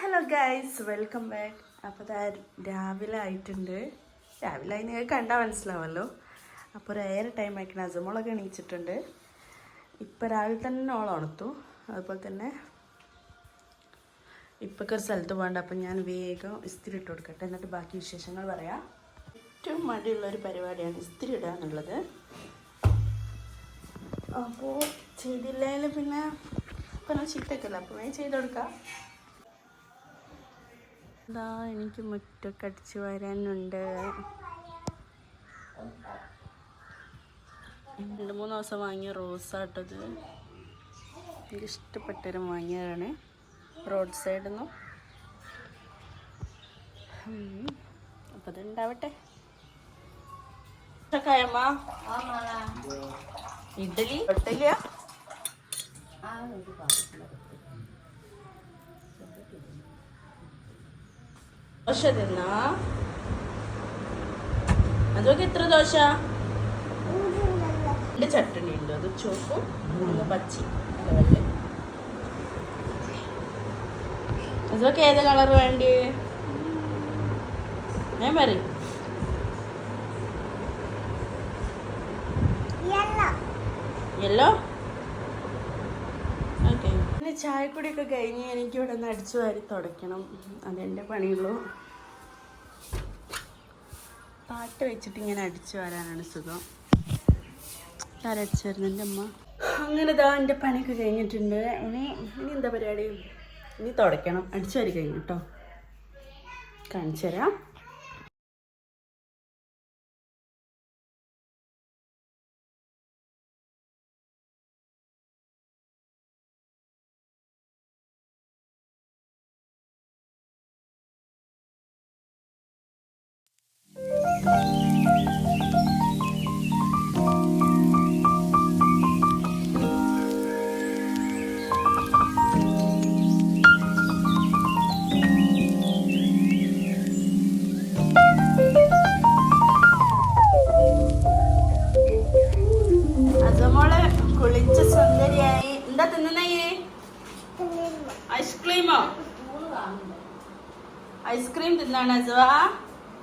Hello guys welcome back. അപ്പോൾ അതാ രാവിലെ ആയിട്ടുണ്ട്. രാവിലെ ആയി നിങ്ങൾക്ക് കണ്ടാൽ മനസ്സിലാവല്ലോ. അപ്പോൾ ഒരു ഏറെ ടൈം ആയിക്കണം. അസമോളൊക്കെ എണീച്ചിട്ടുണ്ട്. ഇപ്പോൾ രാവിലെ തന്നെ ഓൾ ഉണർത്തു. അതുപോലെ തന്നെ ഇപ്പൊക്കെ ഒരു സ്ഥലത്ത് പോകണ്ട അപ്പം ഞാൻ വേഗം ഇസ്തിരി ഇട്ട് കൊടുക്കട്ടെ. എന്നിട്ട് ബാക്കി വിശേഷങ്ങൾ പറയാം. ഏറ്റവും മടിയുള്ള ഒരു പരിപാടിയാണ് ഇസ്തിരി ഇടുക എന്നുള്ളത് അപ്പോൾ ചെയ്തില്ലെങ്കിൽ പിന്നെ ഇപ്പം ചീത്തക്കല്ല അപ്പോൾ ഞാൻ ചെയ്ത് കൊടുക്കാം. എന്താ എനിക്ക് മുറ്റൊക്കെ അടിച്ച് വരാനുണ്ട്. രണ്ട് മൂന്ന് ദിവസം വാങ്ങിയ റോസാട്ടത്. എനിക്ക് ഇഷ്ടപ്പെട്ടൊരു വാങ്ങിയതാണ് റോഡ് സൈഡിൽ നിന്നും അപ്പം അതുണ്ടാവട്ടെ ആ ഇഡ്ഡലി? ഇഡ്ഡലിയാ ദോശ തിന്നാ അതൊക്കെ എത്ര ദോശ? രണ്ട് ചട്ടണി ഉണ്ട്. അത് ഒന്ന് പച്ചി അതൊക്കെ ഏത് കളർ വേണ്ടി ഞാൻ പറയും. യെല്ലോ ഓക്കെ ചായക്കുടിയൊക്കെ കഴിഞ്ഞ് എനിക്ക് ഇവിടെ നിന്ന് അടിച്ചു വാരി തുടയ്ക്കണം. അതെന്റെ പണിയുള്ളൂ. പാട്ട് വെച്ചിട്ട് ഇങ്ങനെ അടിച്ചു വരാനാണ് സുഖം. വരുന്നത് എന്റെ അമ്മ അങ്ങനെ ഇതാ എന്റെ പണിയൊക്കെ കഴിഞ്ഞിട്ടുണ്ട്. ഇനി ഇനി എന്താ പരിപാടി? ഇനി തുടയ്ക്കണം. അടിച്ചു വരി കഴിഞ്ഞു കേട്ടോ കാണിച്ചു തരാം.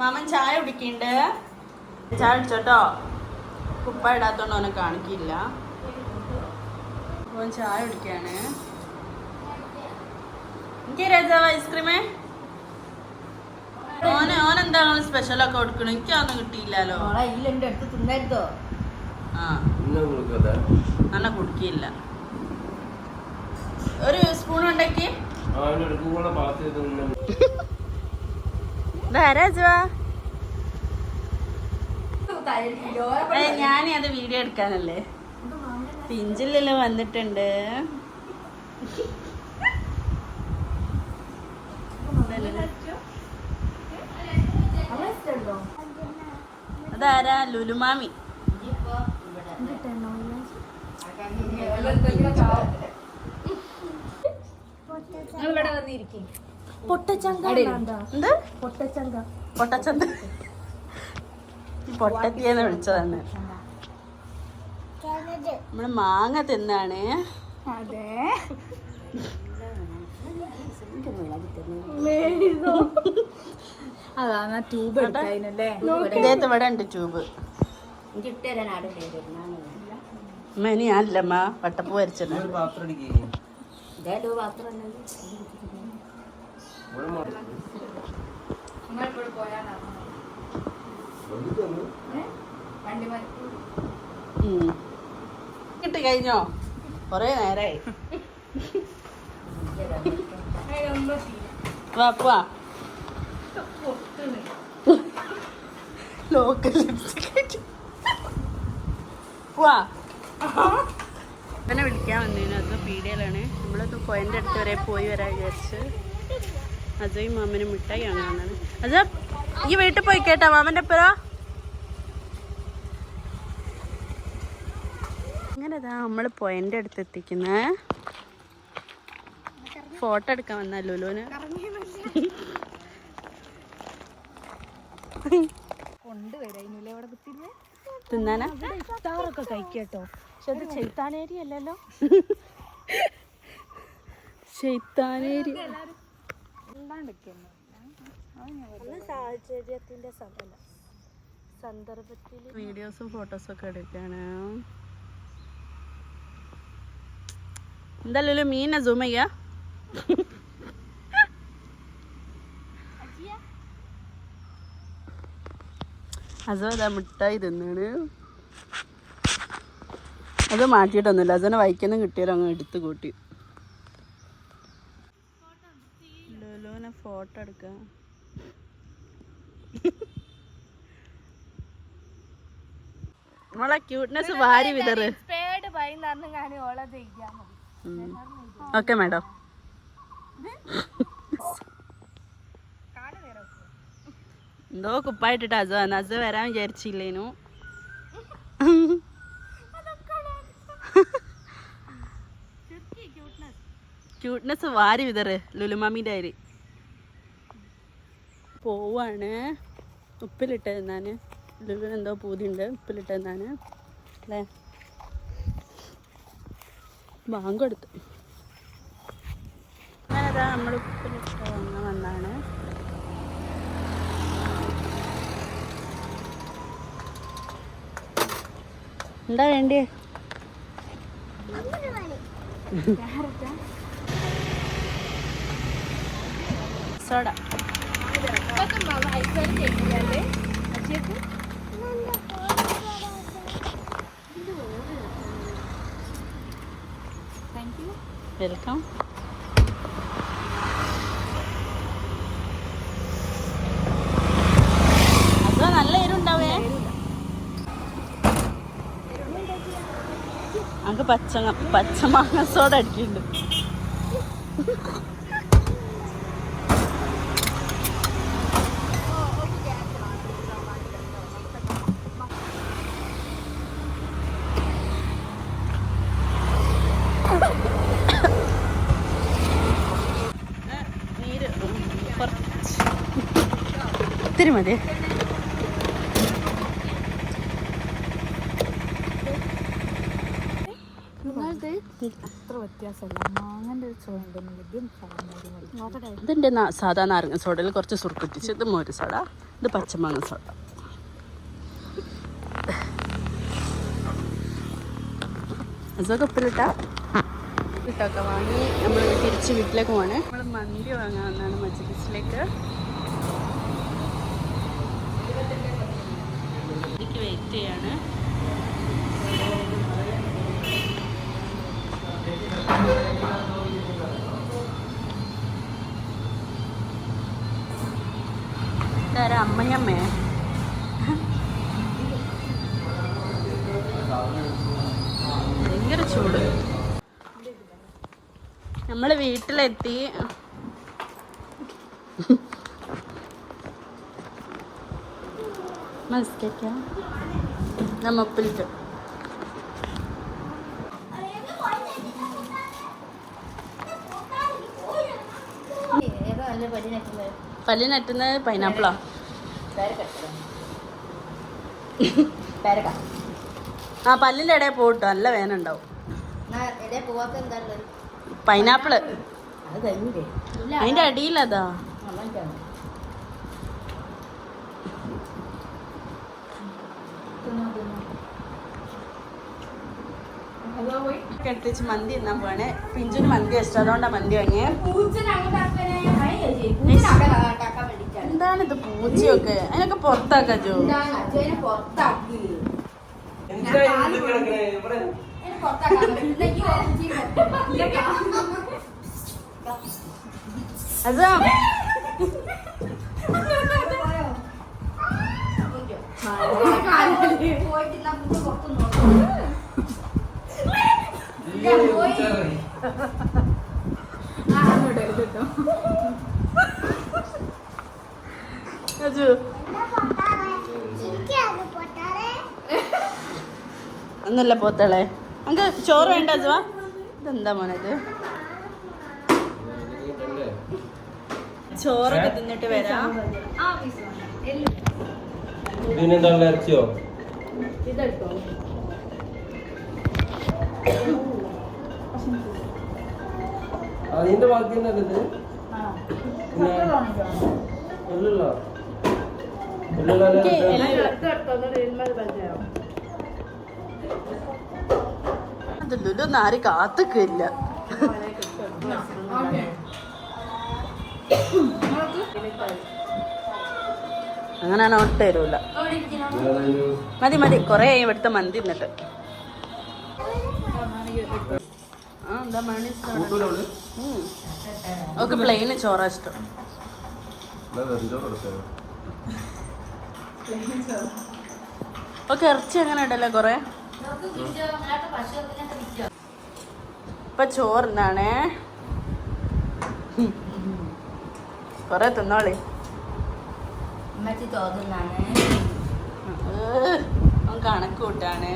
മാമൻ ചായ കുടിക്കണ്ട്. ചായ കുടിച്ചോട്ടോ? കുപ്പ ഇടാത്തോണ്ട് അവനെ കാണിക്കില്ല. ഓൻ ചായ കുടിക്കാണ്. എനിക്ക് രജാവ് ഐസ്ക്രീമേ? ഓനെ ഓനെന്താണ് സ്പെഷ്യലൊക്കെ കൊടുക്കണം? കിട്ടിയില്ലല്ലോ ഇതിലെന്റെ അടുത്ത് തിന്നരുതോ? ആ. നല്ല കുടിക്കില്ല ഒരു സ്പൂൺ ഉണ്ടാക്കി നിന്ന് ഞാൻ അത് വീഡിയോ എടുക്കാനല്ലേ? പിഞ്ചിലെല്ലാം വന്നിട്ടുണ്ട്. അതാരാ? ലുലുമാമി. ഇവിടെ വന്നിരിക്കും. എന്ത്? പൊട്ടച്ചന്ത ഈ പൊട്ടത്തിയെന്ന് വിളിച്ചതാണ്. നമ്മൾ മാങ്ങ തിന്നാണ്. അതെ. അതാണ് ട്യൂബ് ഇദ്ദേഹത്തെ ഇവിടെ ഉണ്ട്. ട്യൂബ് മെനി അല്ലമ്മ വട്ടപ്പ് വരച്ചത്. ഒരു പാത്രം അടിക്കുകയും കിട്ടി കഴിഞ്ഞോ കൊറേ നേരായി. വാ ലോക്കൽ ലിപ്സ്റ്റിക് പോവാ അവനെ വിളിക്കാൻ വന്നതിന് അത് പീഡിയയിലാണ് നമ്മളത് പോയിന്റെ അടുത്ത് വരെ പോയി വരാൻ വിചാരിച്ച്. അജയും മാമനും മിഠായി വാങ്ങാനാണ് അജ ഈ വീട്ടിൽ പോയി കേട്ടാ മാമന്റെ പേരോ അങ്ങനെ ഇതാ നമ്മൾ പോയിന്റെ അടുത്ത് എത്തിക്കുന്ന. ഫോട്ടോ എടുക്കാൻ വന്ന കുത്തിരുന്ന് തിന്നാനാ? ഇഫ്താറൊക്കെ കഴിക്കട്ടോ. പക്ഷെ അത് ചെയ്ത്താനേരി അല്ലല്ലോ ശൈത്താനേരി സാഹചര്യത്തിന്റെ സമയം. സന്ദർഭത്തിൽ വീഡിയോസും ഫോട്ടോസും ഒക്കെ എടുക്കാണ് എന്തായാലും മീനെ സൂം ചെയ്യാ? അസോ അതാ മിഠായി തിന്നാണ്. അത് മാറ്റിയിട്ടൊന്നുമില്ല. അതിനെ വൈക്കുന്ന കിട്ടിയാലും അങ്ങ് എടുത്ത് കൂട്ടി. ലുലുവിനെ ഫോട്ടോ എടുക്കാം. നമ്മളെ ക്യൂട്ട്നെസ് വാരി വിതറ്. Okay madam. എന്തോ കുപ്പായിട്ടിട്ട് അസോ അസോ വരാൻ വിചാരിച്ചില്ലേനു. ക്യൂട്ട്നെസ് വാരി വിതറ് ലുലുമാമിന്റെ അരി പോവാണ്. ഉപ്പിലിട്ട് തന്നാന്. ലുലുവിന് എന്തോ പൂതിയുണ്ട്. ഉപ്പിലിട്ട് തന്നാന്. അല്ലേ? ബാങ്ക് അങ്ങനെതാ നമ്മൾ ഉപ്പിലിട്ട് വാങ്ങാൻ വന്നാണ് എന്താ വേണ്ടേ സോഡ. വെൽക്കം. അത് നല്ല എരുണ്ടാവേ. നമുക്ക് പച്ച പച്ചമാങ്ങ സോഡ അടിക്കുന്നുണ്ട് നീര് കുറച്ച് ഇത്തിരി മതി. ഇതിന്റെ ഇതിന്റെ സാധാ നാരങ്ങ സോഡയിൽ കുറച്ച് സുറുക്കുറ്റിച്ച് ഇത് മോര് സോഡ ഇത് പച്ചമാങ്ങ സോഡ. അതൊക്കെ ഉപ്പിലിട്ട? ഇട്ടൊക്കെ വാങ്ങി നമ്മൾ തിരിച്ച് വീട്ടിലേക്ക് പോവാണ്. നമ്മൾ മന്തി വാങ്ങാന്നാണ് മജ്ജിലേക്ക് മജ്ലിസിലേക്ക്. എനിക്ക് വെയിറ്റ് ചെയ്യാണ്. ഇതാരാ? അമ്മയമ്മേ. ഭയങ്കര ചൂട്. നമ്മൾ വീട്ടിലെത്തി. മസ്തയ്ക്ക നമ്മൾ ഉപ്പിലിട്ട് പല്ലിനറ്റുന്നത് പൈനാപ്പിളാ ആ. പല്ലിന്റെ ഇടയിൽ പോട്ടോ നല്ല വേന ഉണ്ടാവും. പൈനാപ്പിൾ അതിന്റെ അടിയിലതാ. എടുത്തിച്ച് മന്തി തിന്നാൻ പോവാണ്. പിഞ്ചുന് മന്തി ഇഷ്ടം അതുകൊണ്ടാ മന്തി വാങ്ങിയേ. എന്താണിത് പൂച്ചയൊക്കെ? അതിനൊക്കെ പുറത്താക്കാ ജോ. അതാ. ഒന്നുമില്ല പോത്തളെ. നമുക്ക് ചോറ് വേണ്ട അജുവാ? ഇതെന്താ മോനത്? ചോറൊക്കെ തിന്നിട്ട് വരാം. ഇതിനെന്താ ഇറച്ചിയോ അതിന്റെ ബാക്കി എന്താ ഇത്? പിന്നെ ഇല്ലല്ലോ ഇല്ലല്ലോ എനിക്ക് അല്ലേ? എല്ലാം- അത് ലുലു ആരും കാത്തുക്കില്ല. അങ്ങനെ ഒട്ടേരൂല മതി മതി. കൊറേ ആയി ഇവിടുത്തെ മന്തി എന്നിട്ട്? ഓക്കെ പ്ലെയിന് ചോറാ ഇഷ്ടം. ഓക്കെ ഇറച്ചി അങ്ങനെ ഉണ്ടല്ലോ കൊറേ? ഇപ്പൊ ചോറിനാണേ കൊറേ തിന്നോളി. ഉമ്മച്ചി തോന്നുന്നാണ് ഏഹ്, അവൻ കണക്ക് കൂട്ടാണ്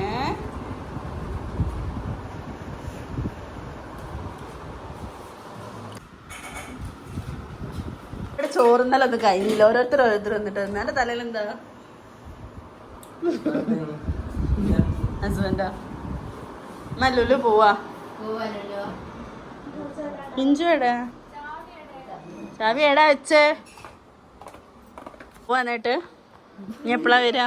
ഒന്നും കഴിഞ്ഞില്ല. ഓരോരുത്തർ ഓരോരുത്തർ വന്നിട്ട് എന്റെ തലയിൽ എന്താ? ഹസ്ബൻഡാ? മല്ലുൽ പോവാ. പിഞ്ചു എടാ ചാവി എടാ വെച്ചേ? പോവാനായിട്ട്. നീ എപ്പോഴാ വരാ?